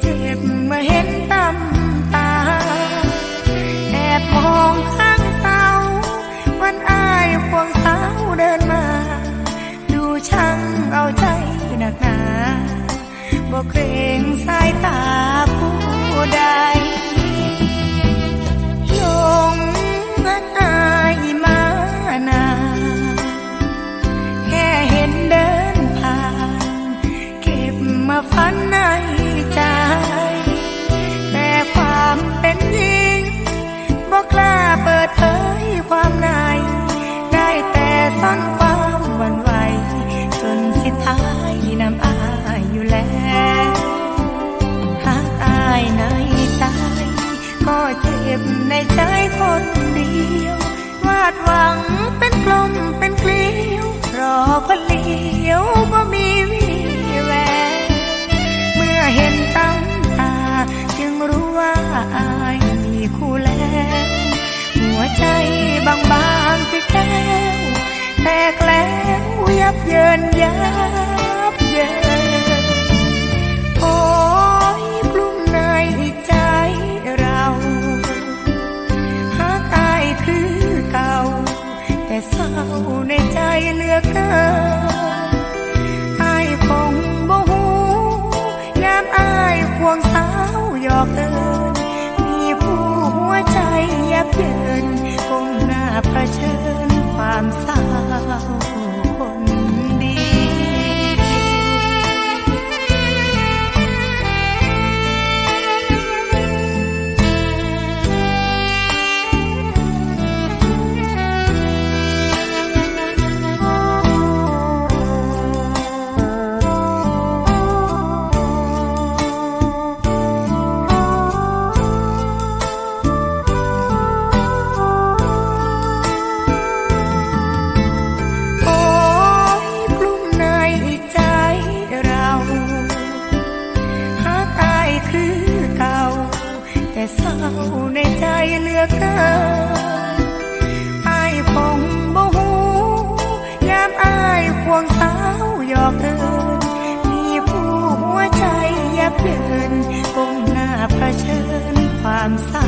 เจ็บมาเห็นตำตา แอบมองข้างเตา วันอายควงสาวเดินมา ดูช่างเอาใจหนักหนาบอกเกรงสายตาผู้ใด ก็เจ็บในใจคนเดียว วาดหวังเป็นกลมเป็นเกลียว รอคนเลี้ยวก็มีวีแววเมื่อเห็นตั้งตา จึงรู้ว่าอายมีคู่แล้ว หัวใจบางบางที่แก้วแตกแล้วยับเยินยับ ในใจเหลือเกินอายคงบ่หูยามอายควงสาวหยอกเอินมีผู้หัวใจยับเยินก้มหน้าเผชิญความเศร้า ในใจเหลือเกินอายคงบ่หูยามอายควงสาวหยอกเอินมีผู้หัวใจยับเยินก้มหน้าเผชิญความเศร้า